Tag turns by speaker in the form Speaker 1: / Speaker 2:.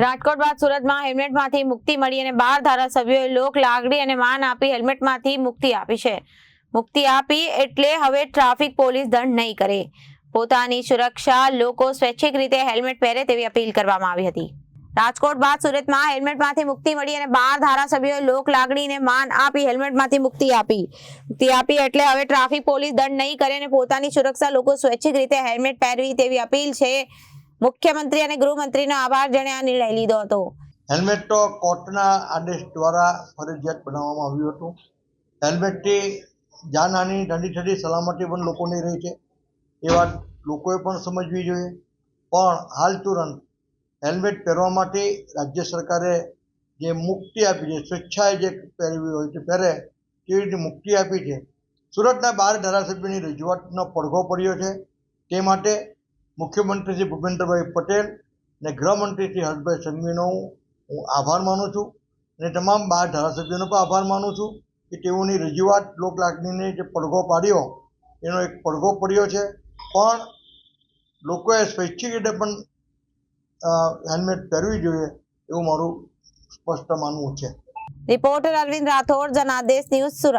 Speaker 1: રાજકોટ બાદ સુરતમાં હેલ્મેટમાંથી મુક્તિ મળી અને બાર ધારાસભ્યોએ લોક લાગણી અને માન આપી હેલ્મેટમાંથી મુક્તિ આપી છે. મુક્તિ આપી એટલે હવે ટ્રાફિક પોલીસ દંડ નહીં કરે. પોતાની સુરક્ષા લોકો સ્વૈચ્છિક રીતે હેલ્મેટ પહેરે તેવી અપીલ કરવામાં આવી હતી. રાજકોટ બાદ સુરતમાં હેલ્મેટમાંથી મુક્તિ મળી અને બાર ધારાસભ્યોએ લોક લાગણીને માન આપી હેલ્મેટમાંથી મુક્તિ આપી. મુક્તિ આપી એટલે હવે ટ્રાફિક પોલીસ દંડ નહીં કરે અને પોતાની સુરક્ષા લોકો સ્વૈચ્છિક રીતે હેલ્મેટ પહેરવી તેવી અપીલ છે. મુખ્યમંત્રી અને ગૃહમંત્રીનો આભાર જણે નિર્ણય લીધો હતો.
Speaker 2: હેલ્મેટ તો કોર્ટના આદેશ દ્વારા ફરજિયાત બનાવવામાં આવ્યું હતું. હેલ્મેટથી જાનહાની નાની ઠંડી સલામતી પણ લોકોની રહી છે. એ વાત લોકોએ પણ સમજવી જોઈએ. પણ હાલ તુરંત હેલ્મેટ પહેરવા માટે રાજ્ય સરકારે જે મુક્તિ આપી છે, સ્વેચ્છાએ જે પહેરવી હોય તે પહેરે તેવી રીતે મુક્તિ આપી છે. સુરતના બાર ધારાસભ્યની રજૂઆતનો પડઘો પડ્યો છે. તે માટે મુખ્યમંત્રી શ્રી ભૂપેન્દ્રભાઈ પટેલ અને ગૃહમંત્રી શ્રી હર્ષભાઈ સંઘવીનો હું આભાર માનું છું અને તમામ બાર ધારાસભ્યોનો પણ આભાર માનું છું કે તેઓની રજૂઆત લોકલાગણીને જે પડઘો પાડ્યો એનો એક પડઘો પડ્યો છે. પણ લોકોએ સ્વૈચ્છિક રીતે પણ હેલ્મેટ પહેરવી જોઈએ એવું મારું સ્પષ્ટ માનવું છે.
Speaker 1: Reporter Arvind Rathod, Janadesh news Surat.